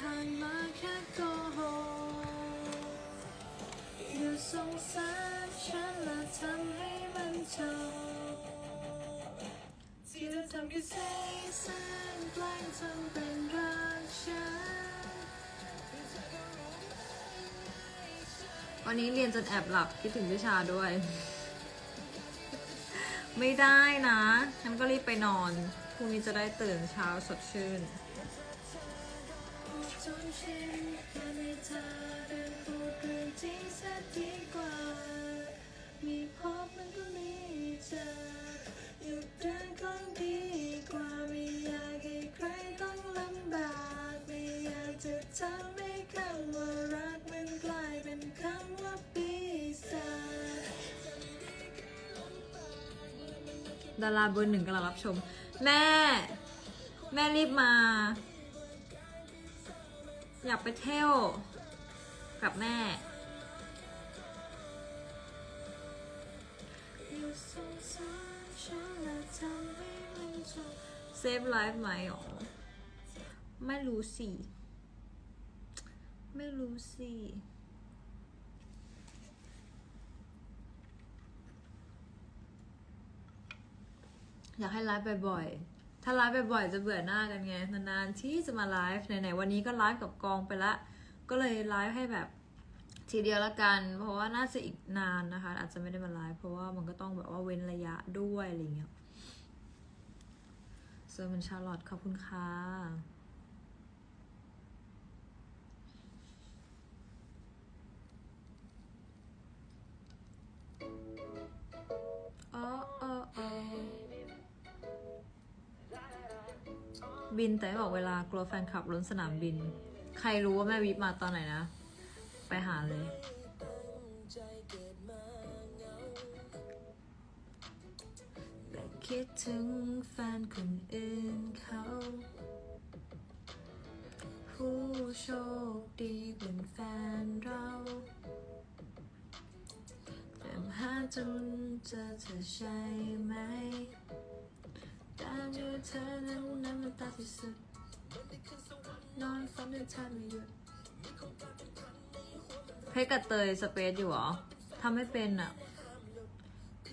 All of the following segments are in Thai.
ผ่านมาแค่โกหกอยู่สงสารฉันและทำให้มันจบที่เธอทำแค่เส้นเส้นแกล้งทำเป็นรักฉันวันนี้เรียนจนแอบหลับคิดถึงวิชาด้วย ไม่ได้นะงั้นก็รีบไปนอนพรุ่งนี้จะได้ตื่นเช้าสดชื่น อหยุดเดินก็ดีกว่าไม่อยากให้ใครต้องลำบากไม่อยากจะทำให้คำว่ารักมันกลายเป็นคำว่าปีศาจดาราเบอร์หนึ่งกำลังรับชม แม่ แม่รีบมา อยากไปเที่ยวกับแม่ ไหมหรอ ไม่รู้สิ ไม่รู้สิอยากให้ไลฟ์บ่อยๆ ถ้าไลฟ์บ่อยๆ จะเบื่อหน้ากันไง นานๆ ที่จะมาไลฟ์ไหนๆ วันนี้ก็ไลฟ์กับกองไปละ ก็เลยไลฟ์ให้แบบทีเดียวละกัน เพราะว่าน่าจะอีกนานนะคะ อาจจะไม่ได้มาไลฟ์เพราะว่ามันก็ต้องแบบว่าเว้นระยะด้วยอะไรเงี้ย อร์มันชาร์ลอตขอบคุณค่ะ อ๋ออ๋ออ๋อบินแต่บอกเวลากลัวแฟนคลับล้นสนามบิน ใครรู้ว่าแม่วิปมาตอนไหนนะ ไปหาเลย คิดถึงแฟนคนอื่นเขา ผู้โชคดีเป็นแฟนเราแต่หาจนเจอเธอใช่ไหมการอยู่เธอนั้นนั้นมันตาที่สุด นอนฝันในทางไม่หยุดเพชรกับเตยสเปซอยู่เหรอทำไม่เป็นอะ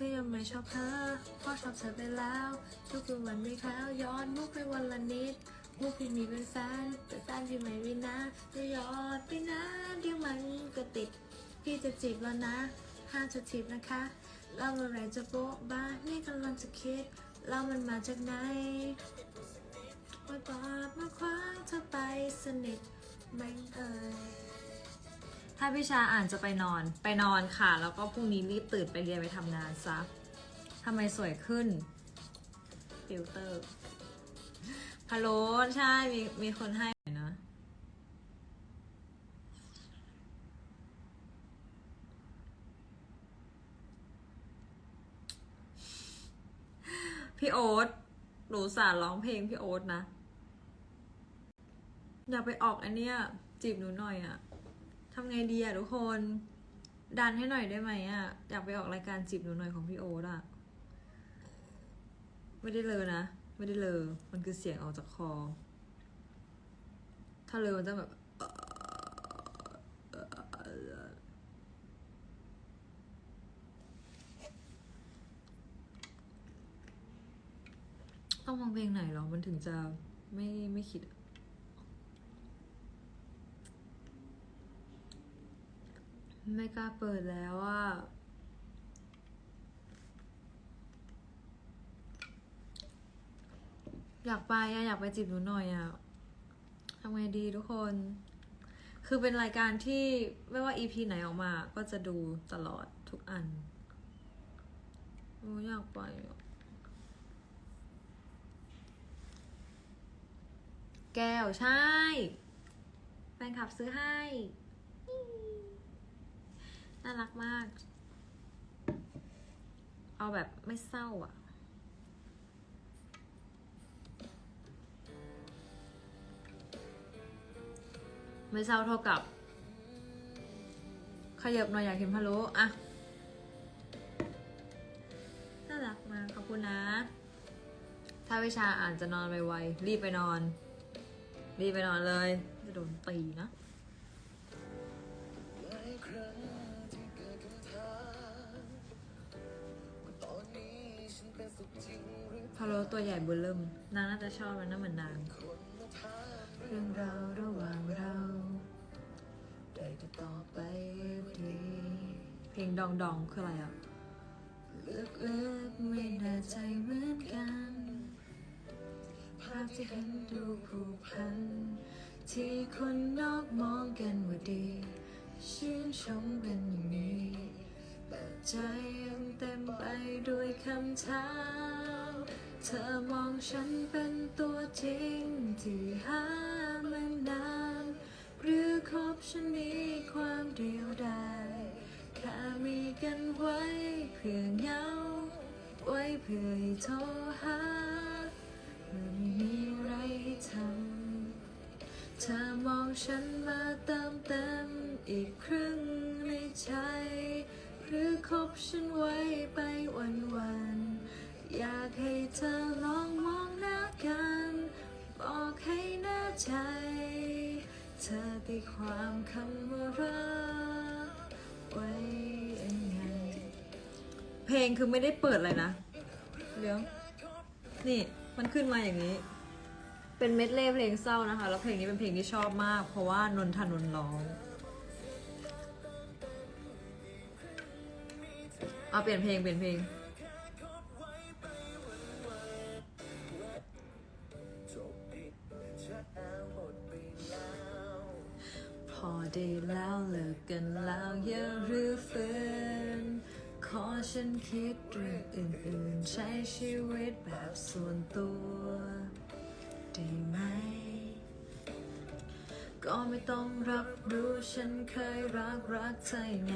ที่ยังไม่ชอบเธอเพราะชอบเธอไปแล้ว ทุกๆวันไมีคราวย้อนมุกไปวันละนิด มุกพี่มีเป็นแฟนแต่แฟนพี่ไม่วินะจะยอดไปนะเดี๋ยวมันก็ติด พี่จะจีบแล้วนะ ห้ามจะจีบนะคะแล้วเมื่อไรจะโบ๊ะบ้านี่กำลังจะคิดแล้วมันมาจากไหนมาบาดมาคว้าเธอไปสนิทไม่เอ่ย ถ้าพี่ชาอ่านจะไปนอน ไปนอนค่ะ แล้วก็พรุ่งนี้รีบตื่นไปเรียนไปทำงานซะทำไมสวยขึ้น ฟิลเตอร์ฮัลโหลใช่ มีมีคนให้นะพี่โอ๊ตหนูสารร้องเพลงพี่โอ๊ตนะ อยากไปออกอันเนี้ยจีบหนูหน่อยอะ ทำไงดีอะทุกคน ดันให้หน่อยได้ไหมอะอยากไปออกรายการจีบหนูหน่อยของพี่โอ๊ตอะไม่ได้เลยนะ ไม่ได้เลยมันคือเสียงออกจากคอ ถ้าเลยมันจะแบบต้องฟังเพลงไหนหรอ มันถึงจะไม่ไม่คิดอะ ไม่กล้าเปิดแล้วอะอยากไปอะอยากไปจีบหนูหน่อยอะทำไงดีทุกคน คือเป็นรายการที่ไม่ว่า EP ไหนออกมา ก็จะดูตลอดทุกอันโอ้อยากไปแก้วใช่ แฟนคลับซื้อให้ น่ารักมาก เอาแบบไม่เศร้าอะ ไม่เศร้าเท่ากับ ขยับหน่อยอยากเห็นพะโล้อะน่ารักมากขอบคุณนะ ถ้าวิชาอ่านจะนอนไวๆรีบไปนอน รีบไปนอนเลย จะโดนตีนะ พะโลตัวใหญ่เบอร์เริ่มนางน่าจะชอบมันนะเหมือนนางคนมาถามเรื่องราวระหว่างเราได้จะต่อไปดีเพลงดองดองคืออะไรอะลึกๆไม่แน่ใจเหมือนกัน ภาพที่เห็นดูผูกพัน ที่คนนอกมองกันว่าดี ชื่นชมเป็นอย่างนี้ แต่ใจยังเต็มไปด้วยคำถาม เธอมองฉันเป็นตัวจริงที่หามานาน หรือคบฉันมีความเดียวดายแค่มีกันไว้เพื่อเงา ไว้เพื่อให้โทรหาเมื่อไม่มีอะไรให้ทำเธอมองฉันมาเติมเต็มอีกครึ่งในใจ หรือคบฉันไว้ไปวันวัน อยากให้เธอลองมองหน้ากัน บอกให้แน่ใจ เธอตีความคำว่ารักไว้ยังไง เพลงคือไม่ได้เปิดเลยนะ เดี๋ยว นี่มันขึ้นมาอย่างนี้ เป็นเม็ดเล่เพลงเศร้านะคะ แล้วเพลงนี้เป็นเพลงที่ชอบมาก เพราะว่านนทนนท์ร้องเอาเปลี่ยนเพลงเปลี่ยนเพลง ได้แล้วเลิกกันแล้วอย่ารื้อฟื้นขอฉันคิดเรื่องอื่นๆ ใช้ชีวิตแบบส่วนตัวได้ไหม ก็ไม่ต้องรับรู้ฉันเคยรักรักเธอไง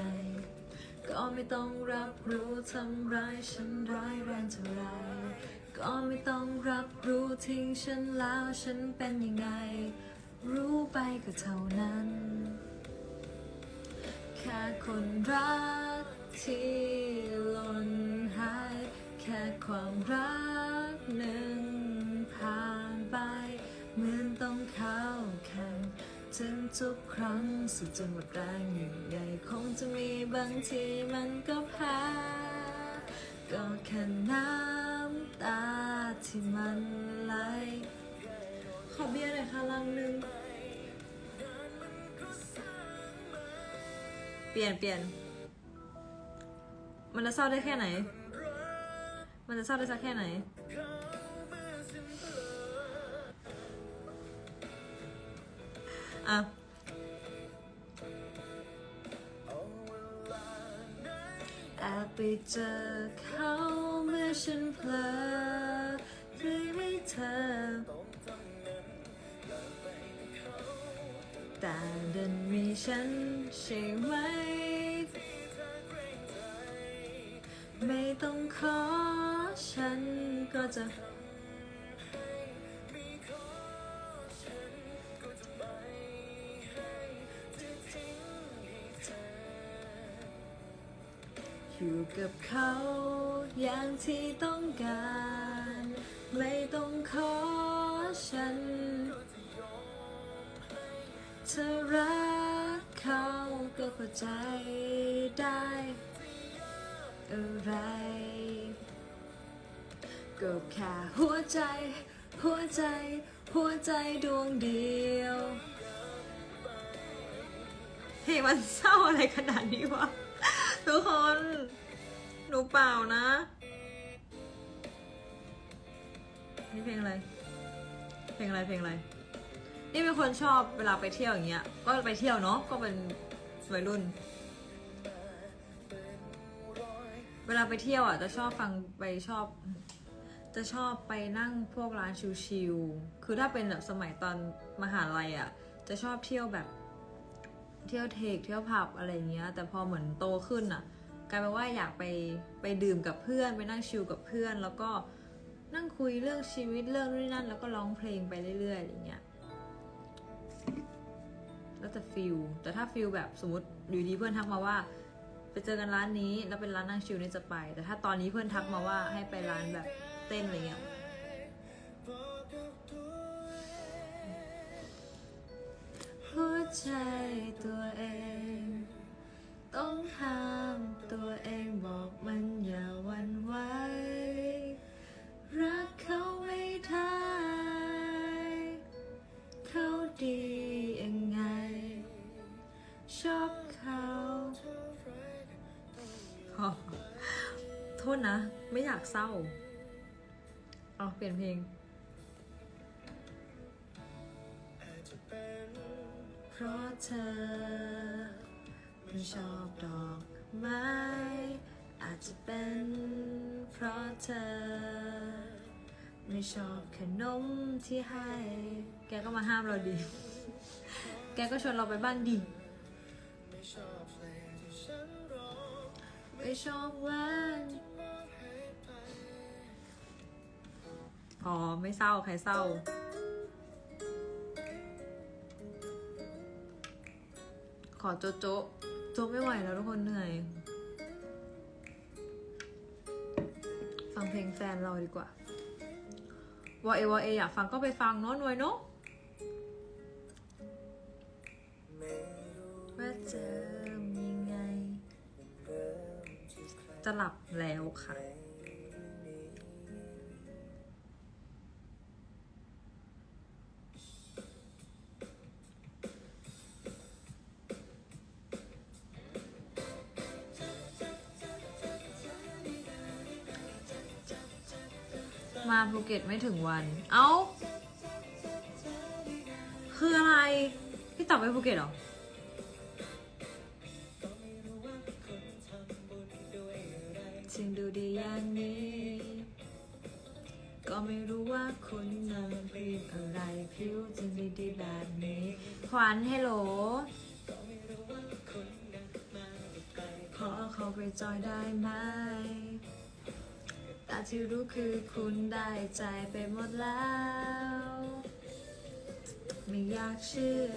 ก็ไม่ต้องรับรู้ทำร้ายฉันร้ายแรงเท่าไรก็ไม่ต้องรับรู้ทิ้งฉันแล้วฉันเป็นยังไง รู้ไปก็เท่านั้น คนรักที่หล่นหาย แค่ความรักหนึ่งผ่านไป เหมือนต้องเข้าแข่งถึงทุกครั้งสุดจนหมดแรงหนึ่งใหญ่คงจะมีบางทีมันก็แพ้ก็แค่น้ำตาที่มันไหลขอเบียร์หน่อยค่ะลังหนึ่ง เปลี่ยนเปลี่ยน มันจะเศร้าได้แค่ไหน มันจะเศร้าได้สักแค่ไหน อะแอบไปเจอเขาเมื่อฉันเพลอได้ให้เธอ ฉันใช่ไหม ไม่ต้องขอฉันก็จะอยู่กับเขาอย่างที่ต้องการ ไม่ต้องขอฉันเธอรัก เขาก็เข้าใจได้อะไร ก็แค่หัวใจ หัวใจ หัวใจดวงเดียวเพลงมันเศร้าอะไรขนาดนี้วะทุกคน หนูเปล่านะ นี่เพลงอะไร เพลงอะไรเพลงอะไร นี่เป็นคนชอบเวลาไปเที่ยวอย่างเงี้ย ก็ไปเที่ยวเนาะ ก็เป็นวัยรุ่น เวลาไปเที่ยวอะจะชอบฟังไปชอบ จะชอบไปนั่งพวกร้านชิลๆคือถ้าเป็นแบบสมัยตอนมหาลัยอะ จะชอบเที่ยวแบบ เที่ยวเทคเที่ยวผับอะไรเงี้ย แต่พอเหมือนโตขึ้นอะกลายเป็นว่าอยากไปไปดื่มกับเพื่อน ไปนั่งชิลกับเพื่อน แล้วก็นั่งคุยเรื่องชีวิตเรื่องนู่นนนั่น แล้วก็ร้องเพลงไปเรื่อยๆอะไรเงี้ย แล้วแต่ฟิลแต่ถ้าฟิลแบบสมมติอยู่ดีเพื่อนทักมาว่า ไปเจอกันร้านนี้แล้วเป็นร้านนั่งชิลนี่จะไป แต่ถ้าตอนนี้เพื่อนทักมาว่าให้ไปร้านแบบเต้นอะไรเงี้ยหัวใจตัวเอง ต้องห้ามตัวเองบอกมันอย่าวันไหวรักเขาไม่ได้เขาดียังไง ชอบเขาขอโทษนะ ไม่อยากเศร้า เอาเปลี่ยนเพลงอาจจะเป็นเพราะเธอไม่ชอบดอกไม้อาจจะเป็นเพราะเธอ ไม่ชอบขนมที่ให้ แกก็มาห้ามเราดีแกก็ชวนเราไปบ้านดี ไม่ชอบวันอไม่ชอไม่เศร้า ใครเศร้า ขอโจะโจะโจะไม่ไหวแล้วทุกคนเหนื่อย ฟังเพลงแฟนเราดีกว่า วอเอวอเออยากฟังก็ไปฟังเนาะหน่วยเนาะ ว่าจะยังไง จะหลับแล้วค่ะ มาภูเก็ตไม่ถึงวัน เอ้า คืออะไร พี่ตอบไปภูเก็ตเหรอ วัญเฮลโหลขอเขาไปจอยได้ไหมแต่ที่รู้คือคุณได้ใจไปหมดแล้ว ไม่อยากเชื่อ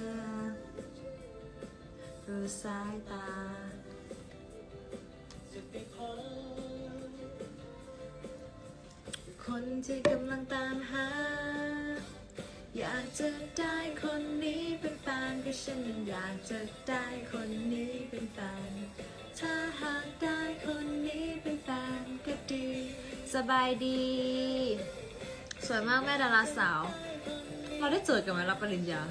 รู้สายตาคนที่กำลังตามหา อยากจะได้คนนี้เป็นแฟนก็ฉันยังอยากจะได้คนนี้เป็นแฟน ถ้าหากได้คนนี้เป็นแฟนก็ดี สบายดี สวยมากแม่ดาราสาว เราได้เจอกันไหมรับปริญญา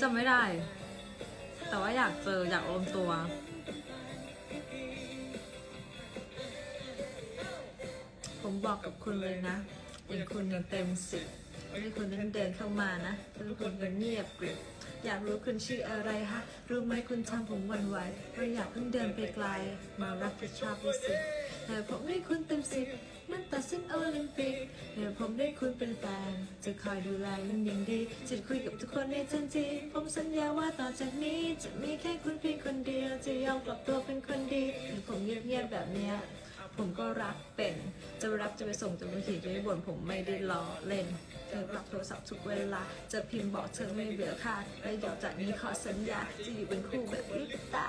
จำไม่ได้ แต่ว่าอยากเจออยากรวมตัวผมบอกกับคุณเลยนะอย่างคุณเต็มสิบ ให้คุณนั้นเดินเข้ามานะแล้คุณก็เงียบกริบอยากรู้คุณชื่ออะไรฮะ รู้ไหมคุณทำผมวันไหวเราอยากเพิ่งเดินไปไกล มารับผิดชอบด้วยสิแต่ผมได้คุณเต็มสิบมันตัดสินโอลิมปิกเดี๋ยวผมได้คุณเป็นแฟน จะคอยดูแลมันอย่างดี จะคุยกับทุกคนในทันที ผมสัญญาว่าต่อจากนี้ จะมีแค่คุณเพียงคนเดียว จะยอมกลับตัวเป็นคนดีแต่ผมเงียบๆแบบเนี้ย ผมก็รักเป็น จะไปรับจะไปส่งจะไปขี่จะไปบ่นผมไม่ได้ล้อเล่นเธอรับโทรศัพท์ทุกเวลา จะพิมพ์บอกเธอไม่เบื่อค่ะและเดี๋ยวจากนี้ขอสัญญาจะอยู่เป็นคู่แบบลิปตา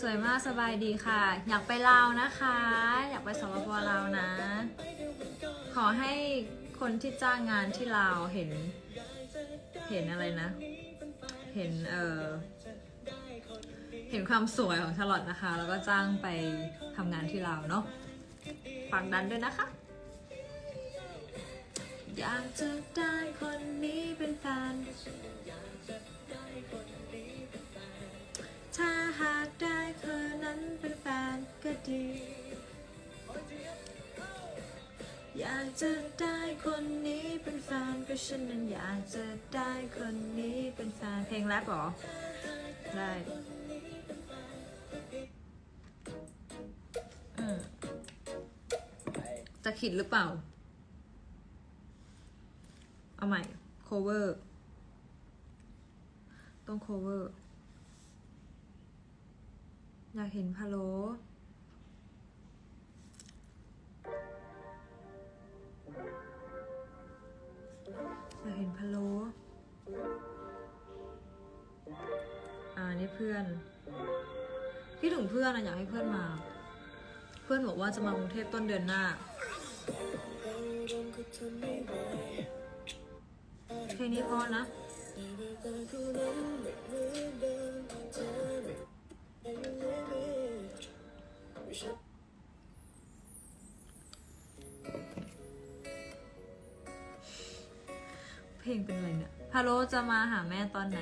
สวยมากสบายดีค่ะ อยากไปลาวนะคะ อยากไปสปปลาวนะ ขอให้คนที่จ้างงานที่ลาวเห็น เห็นอะไรนะ เห็นเออ เห็นความสวยของชาลอตนะคะ แล้วก็จ้างไปทำงานที่ลาวเนาะฝากดันด้วยนะคะ อยากจะได้คนนี้เป็นแฟนถ้าหากได้คนนั้นเป็นแฟนก็ดี อยากจะได้คนนี้เป็นแฟนก็ฉันนั้นอยากจะได้คนนี้เป็นแฟนเพลงแรปเหรอ ได้ ขิดหรือเปล่า เอาใหม่ cover ต้อง cover อยากเห็นพะโลอยากเห็นพะโลอ่านี่เพื่อนพี่ถึงเพื่อนอะอยากให้เพื่อนมา เพื่อนบอกว่าจะมากรุงเทพต้นเดือนหน้า เรารวมก็ทนไม่ไหวเพลงนี้พอนะเพลงเป็นอะไรเนี่ยพาโลจะมาหาแม่ตอนไหน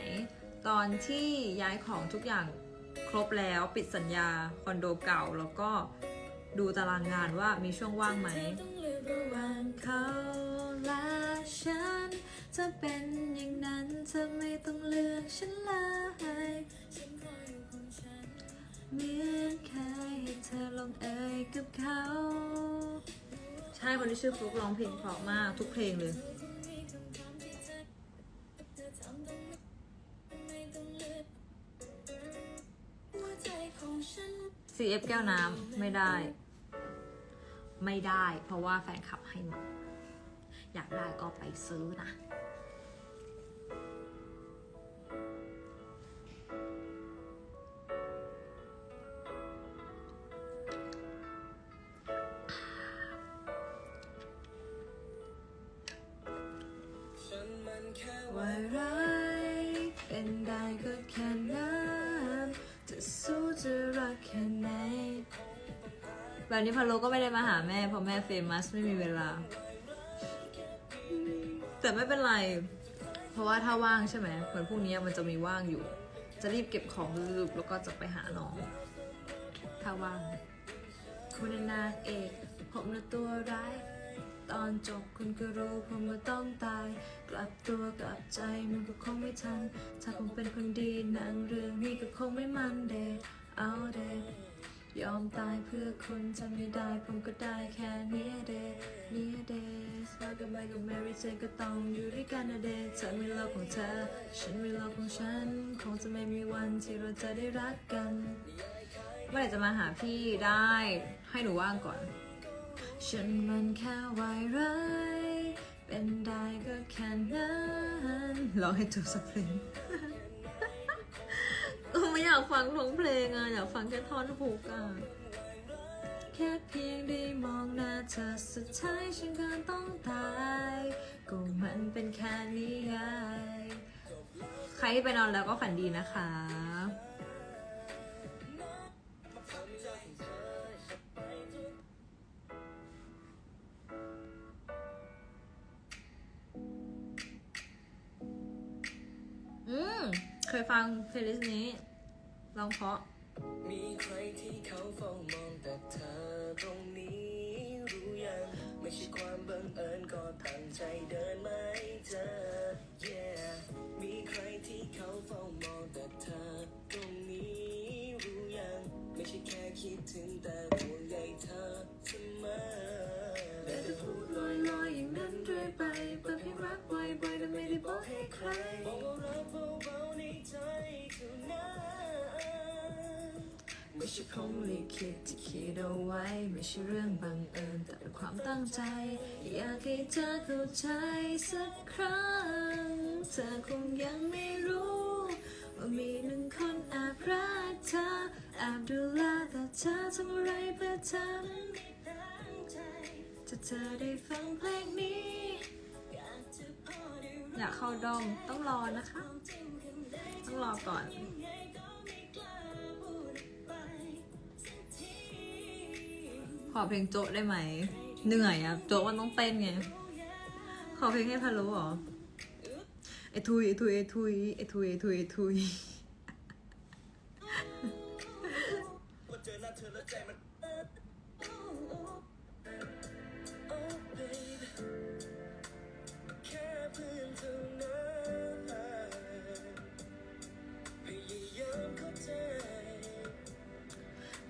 ตอนที่ย้ายของทุกอย่างครบแล้วปิดสัญญาคอนโดเก่าแล้วก็ดูตารางงานว่ามีช่วงว่างไหม เลือกระหว่างเขาและฉันจะเป็นอย่างนั้นเธอไม่ต้องเลือกฉันเลยฉันคอยอยู่ของฉันเหมือนเคยให้เธอลงเอยกับเขา ใช่คนที่ชื่อฟลุกร้องเพลงเพราะมากทุกเพลงเลยมีคำถามที่เธอเธอทำต้องไม่ต้องเลือกหัวใจของฉัน CF แก้วน้ำไม่ได้ ไม่ได้ เพราะว่าแฟนคลับให้มา อยากได้ก็ไปซื้อนะ แบบนี้พาโลก็ไม่ได้มาหาแม่เพราะแม่เฟมัสไม่มีเวลา แต่ไม่เป็นไร เพราะว่าถ้าว่างใช่ไหมเหมือนพรุ่งนี้มันจะมีว่างอยู่ จะรีบเก็บของลึกแล้วก็จะไปหาน้อง ถ้าว่าง คุณนางเอกผมนะตัวร้ายตอนจบคุณก็รู้ผมก็ต้องตาย กลับตัวกลับใจมันก็คงไม่ทัน ถ้าผมเป็นคนดีหนังเรื่องนี้ก็คงไม่มันเดเอาเดย ยอมตายเพื่อคุณจะไม่ได้ผมก็ได้แค่เนี้เดเนี้เดสมากับไมกับแมรี่เจนก็ต้องอยู่ด้วยกันนะเดเธอมีโลกของเธอ ฉันมีโลกของฉัน คงจะไม่มีวันที่เราจะได้รักกัน เมื่อไหร่จะมาหาพี่ได้ ให้หนูว่างก่อน ฉันมันแค่วายร้ายเป็นได้ก็แค่นั้นร้องให้จบสักเพลง ไม่อยากฟังท้องเพลงอะอยากฟังแค่ท่อนฮุกอะแค่เพียงได้มองหน้าเธอสุดท้ายฉันก็ต้องตายก็มันเป็นแค่นิยายใครที่ไปนอนแล้วก็ฝันดีนะคะ เคยฟังเพลย์ลิสต์นี้ลองเพราะ ไม่ใช่พรมลิขิตที่คิดเอาไว้ ไม่ใช่เรื่องบังเอิญแต่เป็นความตั้งใจ อยากให้เธอเข้าใจสักครั้ง เธอคงยังไม่รู้ ว่ามีหนึ่งคนแอบรักเธอแอบดูแลแต่เธอทำอะไรเพื่อเธอมันไม่ตั้งใจถ้าเธอได้ฟังเพลงนี้ อยากเข้าดอมต้องรอนะคะ ต้องรอก่อน ขอเพลงโจะได้ไหม เหนื่อยอะโจะมันต้องเต้นไง ขอเพลงให้พะโล้เหรอไอทุยไอทุยไอทุยไอทุยไอทุยไอทุย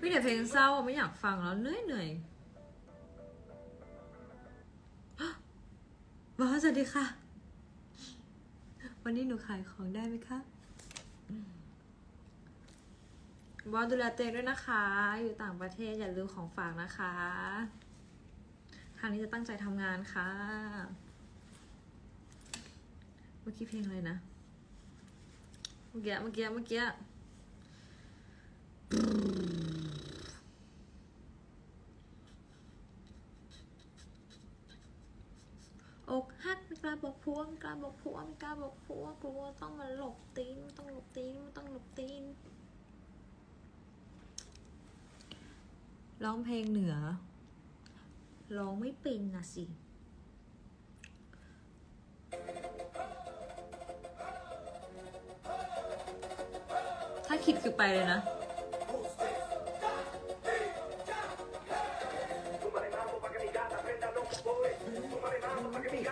มีแต่เพลงเศร้าไม่อยากฟังแล้วเหนื่อยเหนื่อยบอสสวัสดีค่ะ วันนี้หนูขายของได้ไหมคะบอสดูแลเองด้วยนะคะ อยู่ต่างประเทศอย่าลืมของฝากนะคะครั้งนี้จะตั้งใจทำงานค่ะ เมื่อกี้เพลงอะไรนะ เมื่อกี้ เมื่อกี้ เมื่อกี้ ผัวไม่กล้าบอกผัวไม่กล้าบอกผัวกลัวต้องมาหลบตีนต้องหลบตีนต้องหลบตีนร้องเพลงเหนือร้องไม่เป็นนะสิถ้าคิดคือไปเลยนะ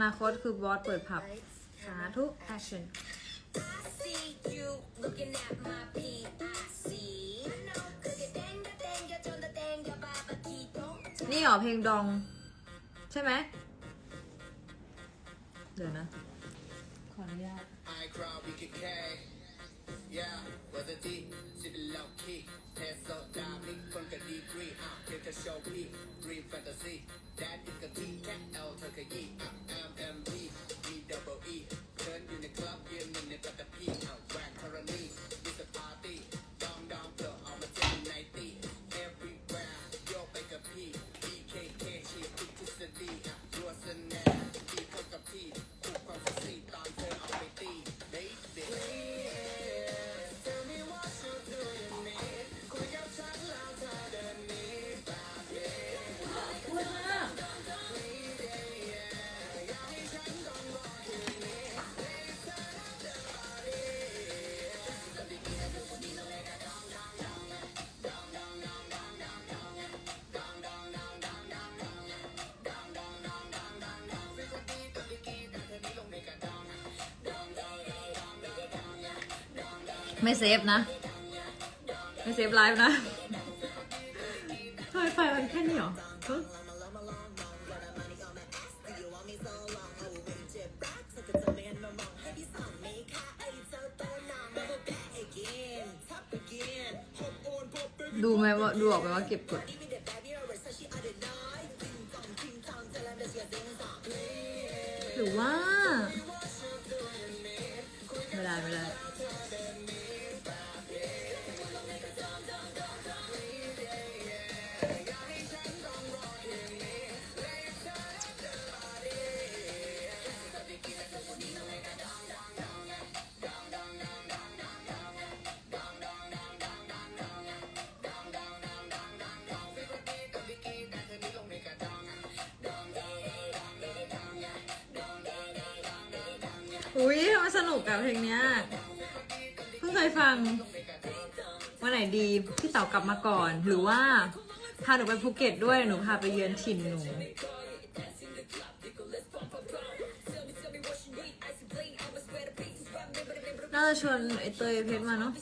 อนาคตคือบอสเปิดผับ สาธุ action นนี่เหรอเพลงดอง ใช่ไหม เดี๋ยวนะ ขออนุญาตอเสิร์ต MD, E double E. Turn in the club, get a minute, got the P. Now, Grand Turanese. ไม่เซฟนะ ไม่เซฟไลฟ์นะทำไมไฟมันแค่นี้เหรอเฮ้ยดูไหมว่าดูออกไหมว่าเก็บกดหรือว่า ไม่ได้ ไม่ได้ นุกกับเพลงเนี้ยเพิ่งเคยฟัง วันไหนดีพี่เต๋ากลับมาก่อน หรือว่าพาหนูไปภูเก็ตด้วยหนูพาไปเยือนถิ่นหนู น่าจะชวนไอเตยเพชรมาเนาะ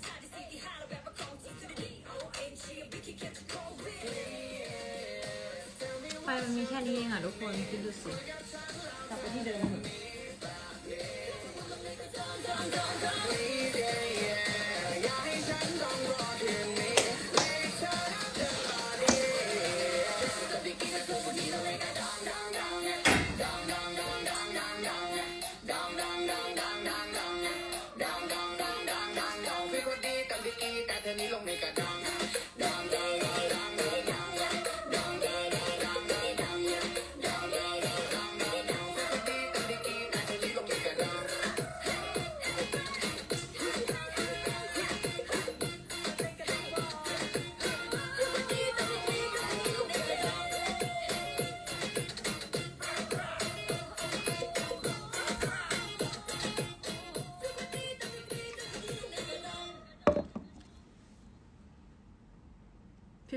ไฟมันมีแค่นี้เองอะทุกคนคิดดูสิกลับไปที่เดิมเถอะ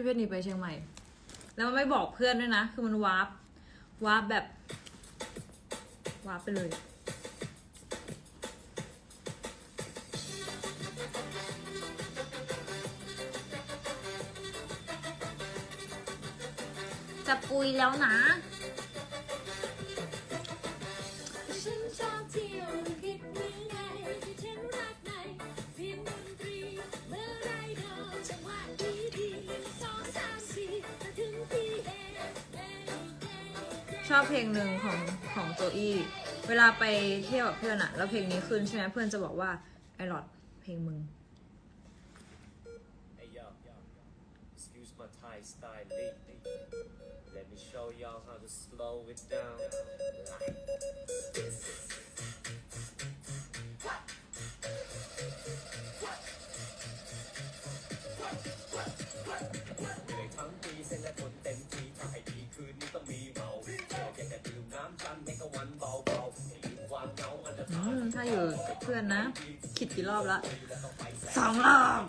พี่เพชรหนีไปเชียงใหม่ แล้วมันไม่บอกเพื่อนด้วยนะ คือมันวาร์ปวาร์ปแบบ วาร์ปไปเลย จะปุยแล้วนะ เพลงหนึ่งของของโจอี้เวลาไปเที่ยวกับเพื่อนอะแล้วเพลงนี้ขึ้นใช่ไหมเพื่อนจะบอกว่าไอรอดเพลงมึง Excuse my Thai style lately. Let me show y'all how to slow it down. Like this. เหนื่อยทั้ ถ้าอยู่กับเพื่อนนะ คิดกี่รอบละสองรอบ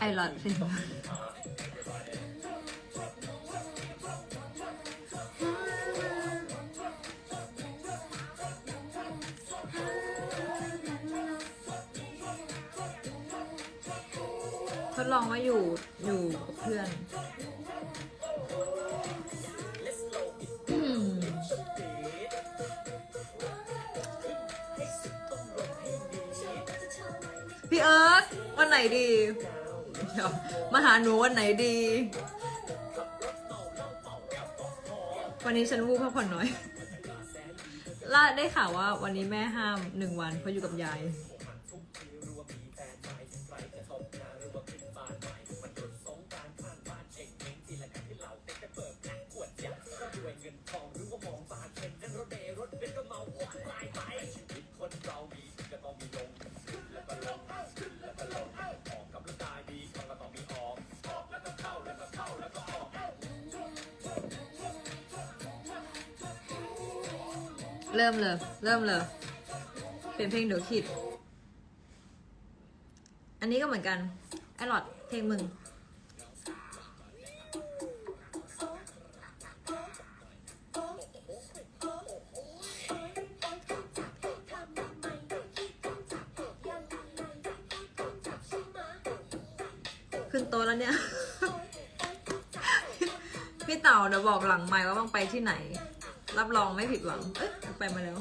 ไอเรารอดเพลงทดลองว่าอยู่อยู่กับเพื่อน ไหนดีเดี๋ยวมาหาหนูวันไหนดี วันนี้ฉันวูบพักผ่อนน้อยล่าได้ข่าวว่าวันนี้แม่ห้ามหนึ่งวันเพราะอยู่กับยาย ริ่มเลยเริ่ยเป็นเพลงเดี๋ยวคิด อันนี้ก็เหมือนกัน ไอหลอดเพลงมึง ขึ้นโตแล้วเนี่ย พี่เต่าเดี๋ยวบอกหลังไมค์ว่าต้องไปที่ไหน รับรองไม่ผิดหวัง เอ๊ะไปมาแล้ว